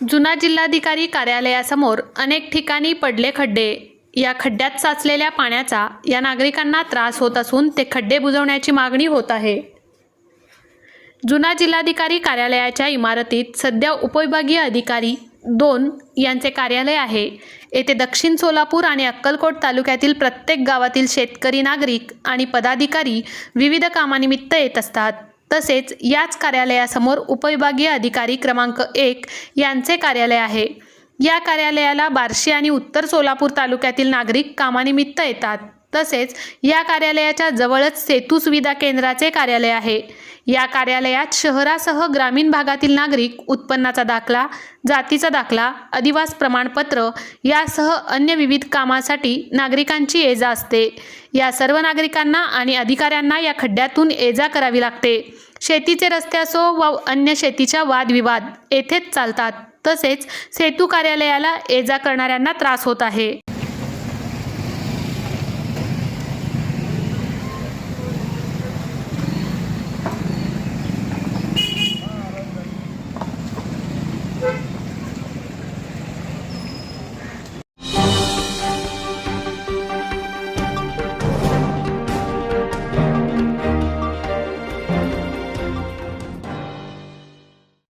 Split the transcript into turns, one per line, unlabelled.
जुना जिल्हाधिकारी कार्यालयासमोर अनेक ठिकाणी पडले खड्डे. या खड्ड्यात साचलेल्या पाण्याचा या नागरिकांना त्रास होत असून ते खड्डे बुजवण्याची मागणी होत आहे. जुना जिल्हाधिकारी कार्यालयाच्या इमारतीत सध्या उपविभागीय अधिकारी दोन यांचे कार्यालय आहे. येथे दक्षिण सोलापूर आणि अक्कलकोट तालुक्यातील प्रत्येक गावातील शेतकरी नागरिक आणि पदाधिकारी विविध कामानिमित्त येत असतात. तसेच याच कार्यालयासमोर उपविभागीय अधिकारी क्रमांक एक यांचे कार्यालय आहे. या कार्यालयाला बार्शी आणि उत्तर सोलापूर तालुक्यातील नागरिक कामानिमित्त येतात. तसेच या कार्यालयाच्या जवळच सेतू सुविधा केंद्राचे कार्यालय आहे. या कार्यालयात शहरासह ग्रामीण भागातील नागरिक उत्पन्नाचा दाखला जातीचा दाखला अधिवास प्रमाणपत्र यासह अन्य विविध कामासाठी नागरिकांची ये जा असते. या सर्व नागरिकांना आणि अधिकाऱ्यांना या खड्ड्यातून ये जा करावी लागते. शेतीचे रस्ते असो व अन्य शेतीच्या वादविवाद येथेच चालतात. तसेच सेतू कार्यालयाला ये जा करणाऱ्यांना त्रास होत आहे.